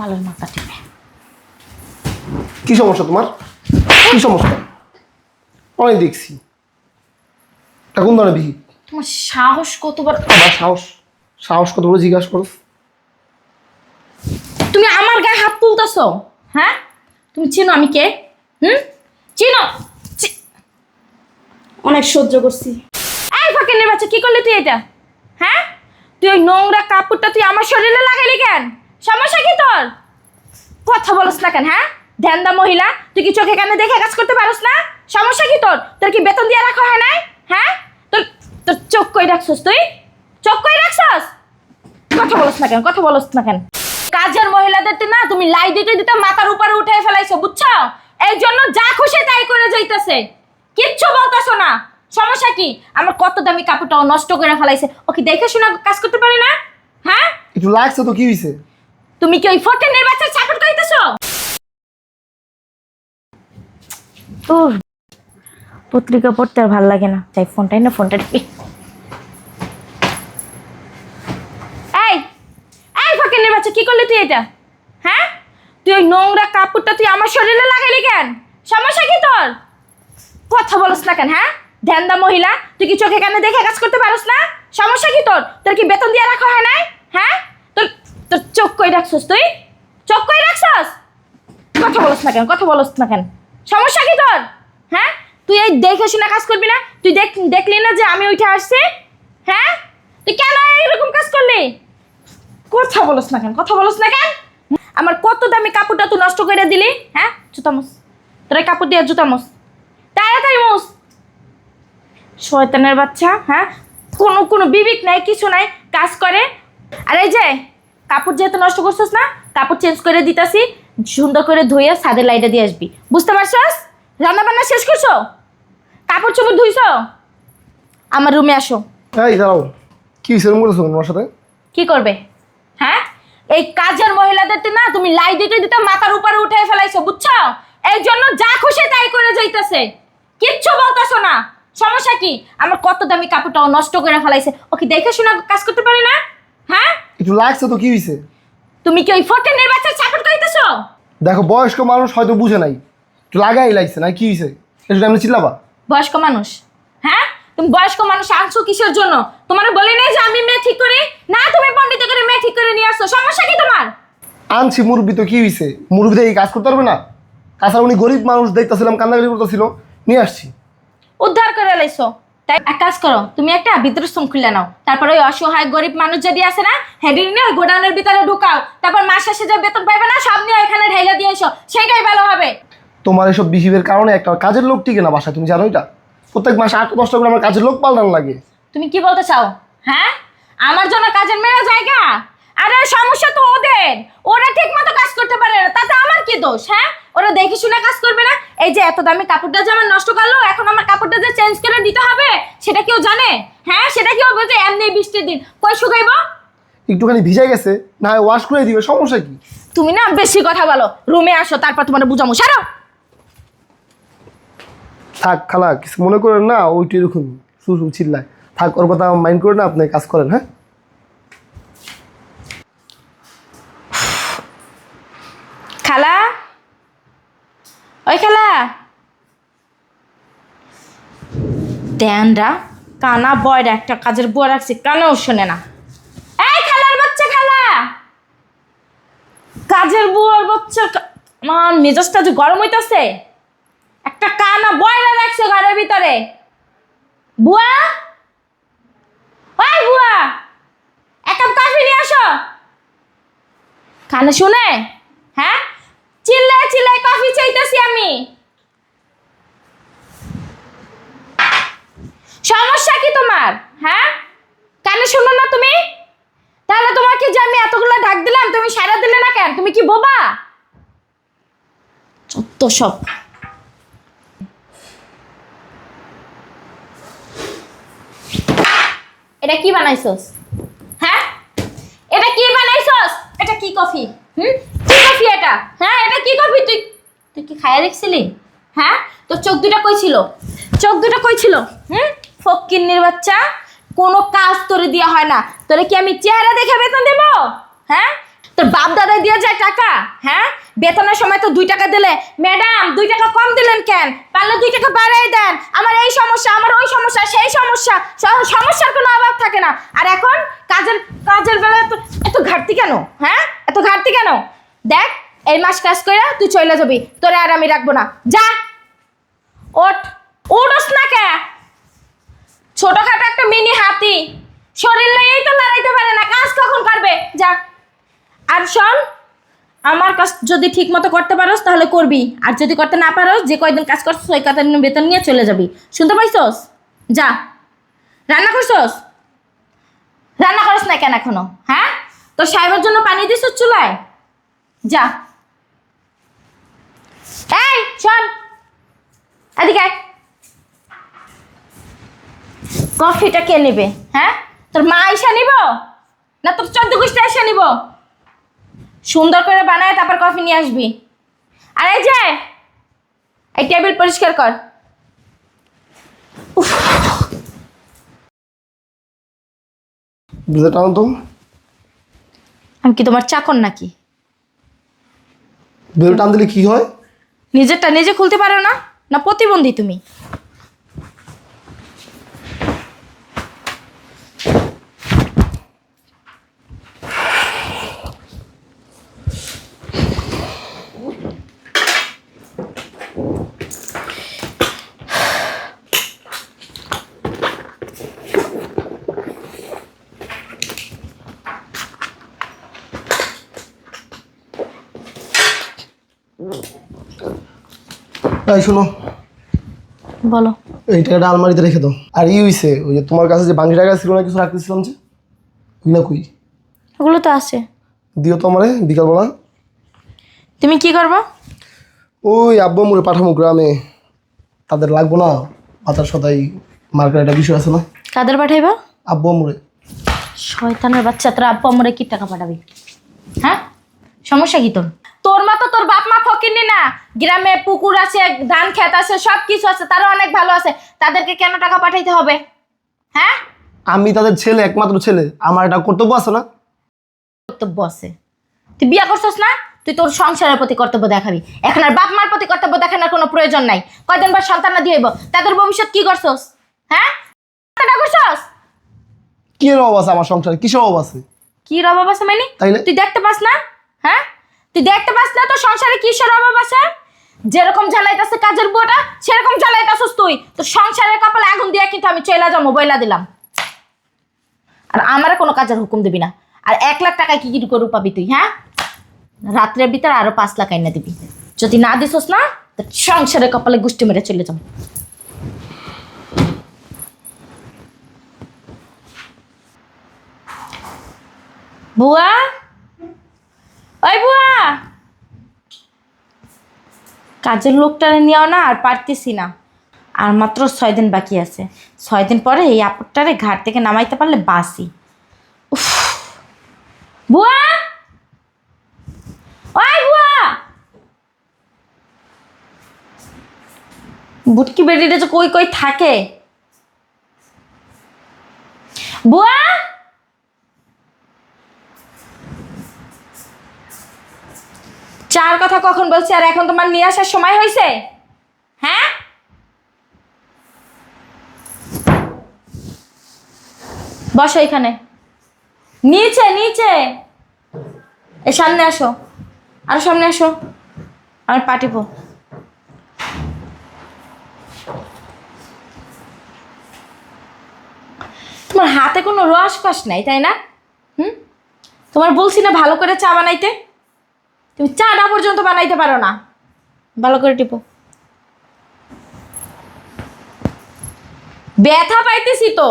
পালের মাথা টিপে কি সমস্যা তোমার? কি সমস্যা? অনেক দেখছি। এটা কোন ধরনের তোমার সাহস কতবার আবার সাহস? সাহস কত বড় জিজ্ঞাসা করো। তুমি আমার গায়ে হাত তুলতেছো? হ্যাঁ? তুমি চিনো আমি কে? হুম? চিনো? অনেক সহ্য করছি। এই ফকিনের বাচ্চা কি করলি তুই এটা? হ্যাঁ? তুই ওই নোংরা কাপড়টা তুই আমার শরীরে লাগাইলি কেন? সমস্যা কি তোর? কথা বলস না কেন হ্যাঁ? ধ্যানদা মহিলা, তুই কি চোখে কানে দেখে কাজ করতে পারস না? সমস্যা কি তোর? তোর কি বেতন দিয়ে রাখা হয় নাই? হ্যাঁ? তোর তোর চোখ কই রাখছস তুই? চোখ কই রাখছস? কথা বলস না কেন, কথা বলস না কেন? কাজের মহিলাদের না, তুমি লাই দিতে দিতে মাথার উপরে উঠে ফেলাইছো, বুঝছ? এই জন্য যা খুশি তাই করে যাইতেছে। কিচ্ছু বলতেছো না। সমস্যা কি? আমার কত দামি কাপড়টাও নষ্ট করে ফেলাইছে। ও কি দেখে শোনা কাজ করতে পারে না? হ্যাঁ? একটু লাগছে তো, কি হয়েছে তুমি কি ওই ফটেনের বাচ্চার চাকর কইতেছো ও পত্রিকা পড়তে আর ভালো লাগে না। তাই ফোনটাই না ফোনটা টিপি। এই এই ফকিনের বাচ্চা কি করলি তুই এটা? হ্যাঁ? তুই ওই নোংরা কাপড়টা তুই আমার শরীরে লাগাইলি কেন? সমস্যা কি তোর? কথা বলস না কেন হ্যাঁ? ধ্যানদা মহিলা, তুই কি চোখে কানে দেখে কাজ করতে পারস না? সমস্যা কি তোর? তোর কি বেতন দিয়ে রাখা হয় নাই? হ্যাঁ? তোর চোখ কই রাখছস তুই? চোখ কই রাখছস? কথা বলস না কেন, কথা বলস না কেন? সমস্যা কি তোর? হ্যাঁ? তুই এই দেখে শুনে কাজ করবি না? তুই দেখ, দেখলি না যে আমি উঠে আসছি? হ্যাঁ? তুই কেন এরকম কাজ করলি? কথা বলস না কেন, কথা বলস না কেন? আমার কত দামি কাপড়টা তুই নষ্ট করে দিলি? হ্যাঁ? জুতামস তোর কাপড় দিয়ে জুতা মুস তাড়াতাড়ি মুস শয়তানের বাচ্চা হ্যাঁ? কোনো কোনো বিবেক নাই, কিছু নাই, কাজ করে। আর এই যে কাপড় যেহেতু নষ্ট করছিস না কাপড় চেঞ্জ করে দিতাছি সুন্দর করে ধুয়ে সাদের লাইটে দিয়ে আসবি। বুঝতে পারছস? রান্না বান্না শেষ করছ? কাপড় চোপড় ধুইছো? আমার রুমে আসো। এই দাঁড়াও কি এরকম করেছ তোমার সাথে? কি করবে? হ্যাঁ? এই কাজের মহিলাদের না তুমি লাই দিতে দিতে মাথার উপরে উঠে ফেলাইছো বুঝছ? এই জন্য যা খুশি তাই করে যাইতেছে। কিচ্ছু বলতেছো না। সমস্যা কি? আমার কত দামি কাপড়টাও নষ্ট করে ফেলাইছে। ওকে দেখে শোনা কাজ করতে পারে না? হ্যাঁ? একটু লাগছে তো কি হয়েছে তুমি কি ওই ফটেনের বাচ্চার চাকর কইতেছো দেখো বয়স্ক মানুষ হয়তো বুঝে নাই। একটু লাগাই লাগছে না কি হয়েছে একটু এমনি চিল্লাবা? বয়স্ক মানুষ হ্যাঁ? তুমি বয়স্ক মানুষ আনছো কিসের জন্য? তোমার বলি নাই যে আমি মেয়ে ঠিক করি? না তুমি পণ্ডিত করে মেয়ে ঠিক করে নিয়ে আসছো। সমস্যা কি তোমার? আনছি মুরব্বি তো কি হয়েছে মুরব্বি থেকে কাজ করতে পারবে না? তাছাড়া উনি গরিব মানুষ দেখতেছিলাম কান্দাকাটি করতেছিল নিয়ে আসছি। উদ্ধার করে লাইছো। তাই এক কাজ করো তুমি একটা বৃদ্ধাশ্রম খুলে নাও। তারপরে ওই অসহায় গরিব মানুষ যদি আছে না হেডি নিয়ে ওই গোডাউনের ভিতরে ঢুকাও। তারপর মাস শেষে যে বেতন পাইবে না সব নিয়ে এখানে ঢাইলা দিয়ে এসো। সেটাই ভালো হবে। তোমার এসব বিহেভিয়ার কারণে একটা কাজের লোক টিকে না বাসায় তুমি জানো এটা? প্রত্যেক মাসে আট দশটা করে আমার কাজের লোক পাল্টানো লাগে। তুমি কি বলতে চাও? হ্যাঁ? আমার জন্য কাজের মেয়েরা জায়গা? আরে সমস্যা তো ওদের। ওরা ঠিক মতো কাজ করতে পারে না তাতে আমার কি দোষ হ্যাঁ? ওরা দেখে শুনে কাজ করবে না। এই যে এত দামি কাপড়টা যে আমার নষ্ট করল এখন আমার কাপড়টা যে চেঞ্জ করে দিতে হবে সেটা কেউ জানে? হ্যাঁ সেটা কেউ বোঝে এমনি বৃষ্টির দিন? কই শুকাইবো? একটুখানি ভিজে গেছে না হয় ওয়াশ করে দিবে সমস্যা কি? তুমি না বেশি কথা বলো রুমে আসো তারপর তোমার বুঝামো সারো। থাক খালা কিছু মনে করেন না ওইটা এরকম শুধু চিল্লায়। থাক ওর কথা মাইন্ড করে না আপনি কাজ করেন হ্যাঁ খালা ওই খেলা। ড্যানরা কানা বয়রা একটা কাজের বুয়া রাখছি, কানেও শোনে না। এই খালার বাচ্চা খালা। কাজের বুয়ার বাচ্চা আমার মেজাজটা যে গরম হইতাছে। একটা কানা বয়রা রাখছে ঘরের ভিতরে। বুয়া? ওই বুয়া, এক কাপ কফি নিয়ে আসো। কানে শুনে? হ্যাঁ? চিল্লায় চিল্লায় কফি চাইতেছি আমি। সমস্যা কি তোমার? হ্যাঁ? কানে শুনো না তুমি? তাহলে তোমাকে যে আমি এতগুলো ডাক দিলাম, তুমি সারা দিলে না কেন? তুমি কি বোবা? চত্ব সব। এটা কি বানাইছস? হ্যাঁ? এটা কি বানাইছস? এটা কি কফি? হুম? কি কফি এটা? হ্যাঁ এটা কি কফি? তুই তুই কি খায়া দেখছিলি? হ্যাঁ? তোর চোখ দুটা কই ছিল? চোখ দুটা কই ছিল? হুম? ফকিন্নির বাচ্চা, কোনো কাজ তোরে দেওয়া হয় না। তোরে কি আমি চেহারা দেখে বেতন দেব? হ্যাঁ? তোর বাপ দাদাই দিয়ে যায় টাকা? হ্যাঁ? বেতনের সময় তো দুই টাকা দিলে। ম্যাডাম, দুই টাকা কম দিলেন কেন? পারলে দুই টাকা বাড়াই দেন। আমার এই সমস্যা, আমার ওই সমস্যা, সেই সমস্যা সমস্যার কোনো অভাব থাকে না। আর এখন কাজের কাজের বেলা এত এত ঘাটতি কেন? হ্যাঁ? এত ঘাটতি কেন? দেখ, এই মাস কাজ করে তুই চলে যাবি। তোরে আর আমি রাখব না। যা। ওঠ। উঠোস না কে? ছোটখাটো একটা মিনি হাতি। শরীর নিয়েই তো লড়াইতে পারে না। কাজ কখন করবে? যা। আর শোন, আমার কাজ যদি ঠিক মতো করতে পারোস, তাহলে করবি। আর যদি করতে না পারোস, যে কয়দিন কাজ করছিস, ওই কয়দিন বেতন নিয়ে চলে যাবি। শুনতে পাইছস? যা। রান্না করছস? রান্না করস না কেন এখনও? হ্যাঁ? তোর সাহেবের জন্য পানি দিস চুলায়? যা। এই শোন। এদিকে কফিটা কে নেবে হ্যাঁ? তোর মা এসে নিব? না তোর চোদ্দ গোষ্ঠী এসে নিব? সুন্দর করে বানায় তারপর কফি নিয়ে আসবি। আর এই যে এই টেবিল পরিষ্কার কর। টানো তো। আমি কি তোমার চাকর নাকি? বেল টান দিলে কি হয়? নিজেরটা নিজে খুলতে পারো না? না প্রতিবন্ধী তুমি? তাই শোনো। বলো। এই টাকাটা আলমারিতে রেখে দাও। আর ই হইছে ওই যে তোমার কাছে যে বাকি টাকা ছিল না কিছু রাখতেছিলাম যে না কই? ওগুলো তো আছে। দিও তো আমারে বিকালবেলা। তুমি কি করব? ওই আব্বু মুড়ে পাঠামো গ্রামে। তাদের লাগবো না পাতার সদাই মার্কেট একটা বিষয় আছে না। কাদের পাঠাইবা? আব্বু মুড়ে শয়তানের বাচ্চা তোর আব্বা মরে কি টাকা পাঠাবি? হ্যাঁ? সমস্যা কি তোর? তোর বাপ মা ফকিনি না? গ্রামে পুকুর আছে ধান ক্ষেত আছে সব কিছু আছে তারা অনেক ভালো আছে। তাদেরকে কেন টাকা পাঠাইতে হবে? হ্যাঁ? আমি তাদের ছেলে একমাত্র ছেলে। আমার একটা কর্তব্য আছে না? কর্তব্য আছে। তুই বিয়া করছস না? তুই তোর সংসারের প্রতি কর্তব্য দেখাবি। এখন আর বাপ মার প্রতি কর্তব্য দেখানোর কোনো প্রয়োজন নাই। কয়দিন পর সন্তান না দিয়েব তাদের ভবিষ্যৎ কি করছস? হ্যাঁ? করছস? কি অভাব আছে আমার সংসারে? কিসের অভাব আছে? কি অভাব আছে মানে? তুই দেখতে পাস না? হ্যাঁ? তুই দেখতে পাস না তো? সংসারে কিসের অভাব আছে? যেরকম জ্বালাইতেছে কাজের বুয়াটা সেরকম জ্বালাইতেছস তুই। তোর সংসারের কপালে আগুন দিয়ে কিন্তু আমি চলে যাব, বইলা দিলাম। আর আমারে কোনো কাজের হুকুম দিবি না। আর এক লাখ টাকায় কি কি করে পাবি তুই হ্যাঁ? রাত্রের ভিতরে আরও পাঁচ লাখ আইনা দিবি। যদি না দিছস না তোর সংসারের কপালে গুষ্টি মেরে চলে যাব। বুয়া ওই বুয়া! কাজের লোকটা নিয়েও না আর পারতেছি না। আর মাত্র ছয় দিন বাকি আছে। ছয় দিন পরে এই আপদটারে ঘাট থেকে নামাইতে পারলে বাসি। বুয়া! ওই বুয়া! বুটকি বেডিটা যে কই কই থাকে? বুয়া! চার কথা কখন বলছি, আর এখন তোমার নিয়ে আসার সময় হয়েছে হ্যাঁ? বসো এখানে। নিচে নিচে। এ, সামনে আসো। আর সামনে আসো। আমি পাঠিব তোমার হাতে কোনো রস কষ নাই, তাই না? হুম? তোমার বলছি না ভালো করে চা বানাইতে? তুমি চাটা পর্যন্ত বানাইতে পারো না। ভালো করে টিপো। ব্যথা পাইতেছি তো।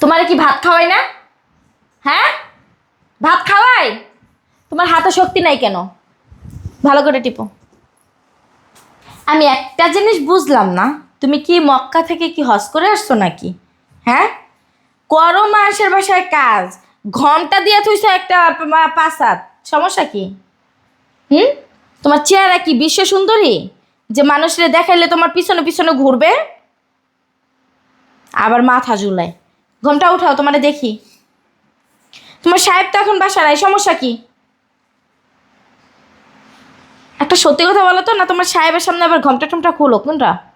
তোমার কি ভাত খাওয়াই না? হ্যাঁ? ভাত খাওয়াই? তোমার হাতে শক্তি নাই কেন? ভালো করে টিপো। আমি একটা জিনিস বুঝলাম না। তুমি কি মক্কা থেকে কি হজ করে আসছো নাকি? হ্যাঁ? করো মানুষের বাসায় কাজ। ঘণ্টা দিয়ে থুইছো একটা পা- পাসাত সমস্যা কি? হুম? তোমার চেহারা কি বিশ্ব সুন্দরী? যে মানুষের দেখাইলে তোমার পিছনে পিছনে ঘুরবে? আবার মাথা ঝুলায়। ঘুমটা উঠাও, তোমারে দেখি। তোমার সাহেব তো এখন বাসা নাই, সমস্যা কি? একটা সত্যি কথা বলো তো না, তোমার সাহেবের সামনে আবার ঘমটা টমটা খুলো, কোনটা?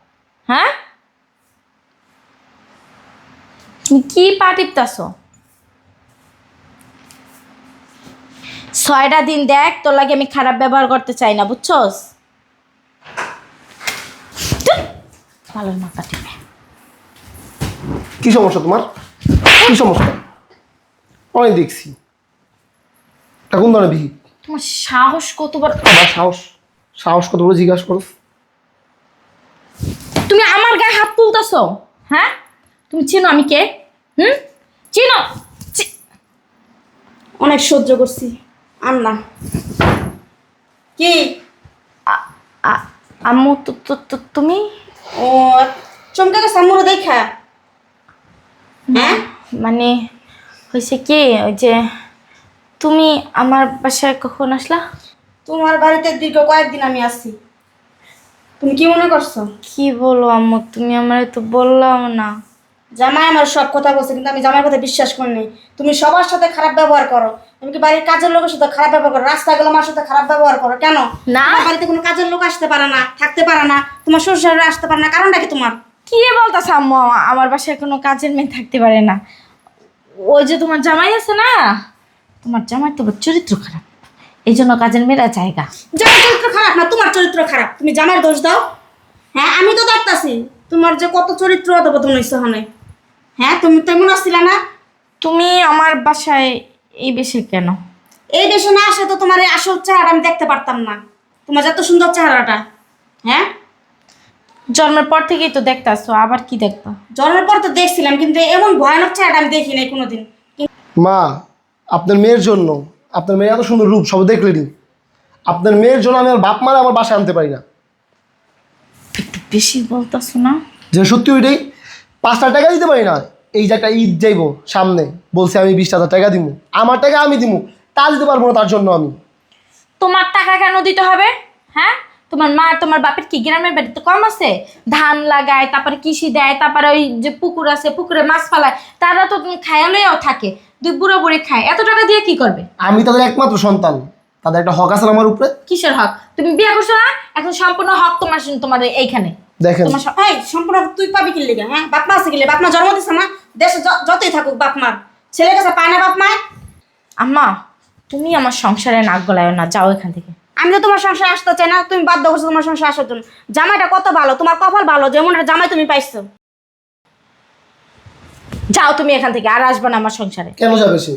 হ্যাঁ? তুমি কি পা টিপতাছো? ছয়টা দিন দেখ তোর লাগে আমি খারাপ ব্যবহার করতে চাই না বুঝছস? ভালো মাথা টিপে। কি সমস্যা তোমার? কি সমস্যা? অনেক দেখছি। ধরনের বিহি তোমার সাহস কতবার আমার সাহস সাহস কত বলে জিজ্ঞাসা করো। তুমি আমার গায়ে হাত তুলতেছো? হ্যাঁ? তুমি চিনো আমি কে? হুম? চিনো! অনেক সহ্য করছি। আর না কি আম্মু তু- তু- তু- তুমি? ও চমকে গেছে আম্মুরও দেখা। হ্যাঁ? মানে হয়েছে কি ওই যে তুমি আমার বাসায় কখন আসলা? তোমার বাড়িতে দীর্ঘ কয়েকদিন আমি আসছি তুমি কি মনে করছ? কি বলো আম্মু তুমি আমার তো বললাম না। জামাই আমার সব কথা বলছে কিন্তু আমি জামাইয়ের কথা বিশ্বাস করিনি তুমি সবার সাথে খারাপ ব্যবহার করো। তুমি কি বাড়ির কাজের লোকের সাথে খারাপ ব্যবহার করো? রাস্তা গেলে আমার সাথে খারাপ ব্যবহার করো কেন? না। বাড়িতে কোনো কাজের লোক আসতে পারে না থাকতে পারে না তোমার শ্বশুর আসতে পারে না কারণটা কি তোমার? কি বলতেছ আম্মু আমার বাসায় কোনো কাজের মেয়ে থাকতে পারে না। ওই যে তোমার জামাই আছে না? তোমার জামাই তো চরিত্র খারাপ। এই জন্য কাজের মেয়েরা জায়গা। জামাই চরিত্র খারাপ না তোমার চরিত্র খারাপ। তুমি জামাইয়ের দোষ দাও। হ্যাঁ আমি তো দেখতাছি তোমার যে কত চরিত্র অধপতন হয়েছে ওখানে। হ্যাঁ তুমি তো এমন আসছিলে না। তুমি আমার বাসায় এই বেশি কেন? এই দেশে না আসে তো তোমার এই আসল চেহারা আমি দেখতে পারতাম না। তোমার যত সুন্দর চেহারাটা। হ্যাঁ? জন্মের পর থেকেই তো দেখতে আসছো আবার কি দেখবা? জন্মের পর তো দেখছিলাম কিন্তু এমন ভয়ানক চেহারা আমি দেখি নাই কোনোদিন। মা আপনার মেয়ের জন্য আপনার মেয়ে এত সুন্দর রূপ সব দেখলেনি আপনার মেয়ের জন্য আমি আমার বাপ মারা আমার বাসায় আনতে পারি না। একটু বেশি বলতেছো না? যে সত্যি ওইটাই পাঁচ হাজার টাকা দিতে পারি না। এই যে একটা ঈদ যাইবো সামনে বলছে আমি বিশ হাজার টাকা দিব আমার টাকা আমি দিব তা দিতে পারব না তার জন্য আমি। তোমার টাকা কেন দিতে হবে? হ্যাঁ? তোমার মা তোমার বাপের কি গ্রামের বাড়িতে কম আছে? ধান লাগায় তারপরে কৃষি দেয় তারপরে ওই যে পুকুর আছে পুকুরে মাছ ফালায় তারা তো খায়ালইও থাকে। দুই বুড়ো বুড়ি খায়। এত টাকা দিয়ে কি করবে? আমি তাদের একমাত্র সন্তান। তাদের একটা হক আছে আমার উপরে। কিসের হক? তুমি বিয়ে করছ না? এখন সম্পূর্ণ হক তোমার তোমার এইখানে। দেখেন। তোমার সব- এই সম্পূর্ণ তুই পাবি কি লেগে হ্যাঁ? বাপ মা আছে বাপ মা জন্ম দিছে না দেশে য- যতই থাকুক বাপ মার। ছেলে কাছে পায় না বাপ মায় আম্মা তুমি আমার সংসারে নাক গলায় না যাও এখান থেকে। আমি তো তোমার সংসারে আসতে চাই না তুমি বাধ্য করছ তোমার সংসারে আসার জন্য। জামাইটা কত ভালো তোমার কপাল ভালো যেমন একটা জামাই তুমি পাইছো। যাও তুমি এখান থেকে আর আসবে না আমার সংসারে। কেন যাবে সে?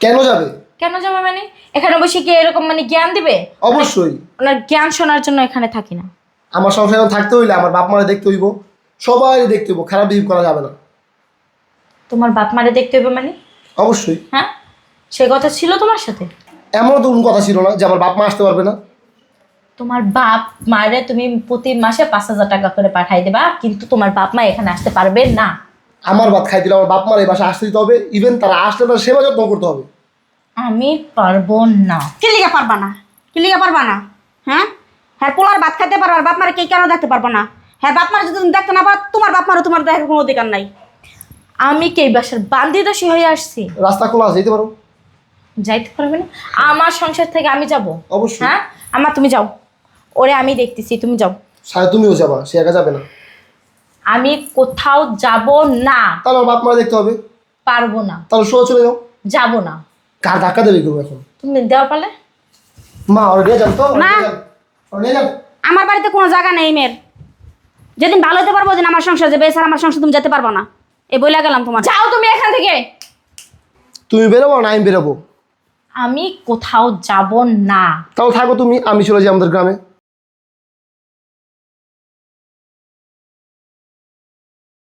কেন যাবে? কেন যাবে মানে? এখানে বসে কি এরকম মানে জ্ঞান দিবে? অবশ্যই। ওনার জ্ঞান শোনার জন্য এখানে থাকি না। আমার সংসারে থাকতে হইলে আমার বাপ মারা দেখতে হইব। সবাই দেখতে হইব খারাপ বিহেভ করা যাবে না। তোমার বাপ মারে দেখতে হবে মানে? অবশ্যই। হ্যাঁ? সে কথা ছিল তোমার সাথে? এমনও তো কোনো কথা ছিল না যে আমার বাপ মা আসতে পারবে না। তোমার বাপ মারে তুমি প্রতি মাসে পাঁচ হাজার টাকা করে পাঠাই দেবা কিন্তু তোমার বাপ মা এখানে আসতে পারবে না। আমার ভাত খাই দিলে আমার বাপ মার এই বাসা আসতে দিতে হবে ইভেন তারা আসলে তার সেবা যত্ন করতে হবে। আমি পারব না। কি লিগা পারবা না? কি লিগা পারবা না? হ্যাঁ? হ্যাঁ পোলার ভাত খাইতে পারো আর বাপ মারে কে কেন দেখতে পারব না? হ্যাঁ বাপ মারে যদি তুমি দেখতে না পারো তোমার বাপ মারও তোমার দেখার কোনো অধিকার নাই। আমি কে এই বাসার বান্দিদাসী হয়ে আসছি? রাস্তা খোলা আছে যেতে পারো। যাইতে পারবে না। আমার সংসার থেকে আমি যাব। অবশ্যই। হ্যাঁ? আমার তুমি যাও। ওরে আমি দেখতেছি তুমি যাও। সাথে তুমিও যাবা সে একা যাবে না। আমি কোথাও যাব না। তাহলে আমার বাপ মা দেখতে হবে। পারব না। তাহলে শো চলে যাও। যাব না। কার ধাক্কা দেবে কেউ এখন? তুমি দেওয়া পারলে মা ওরা নিয়ে যান তো ওরা না। নিয়ে যান। নিয়ে আমার বাড়িতে কোনো জায়গা নেই মেয়ের। যেদিন ভালো হতে পারব দিন আমার সংসার যাবে এছাড়া আমার সংসার তুমি যেতে পারব না। এ বইলা গেলাম তোমার। যাও তুমি এখান থেকে। তুমি বেরোবো না আমি বেরোবো। আমি কোথাও যাব না। তাও থাকো তুমি আমি চলে যাই আমাদের গ্রামে।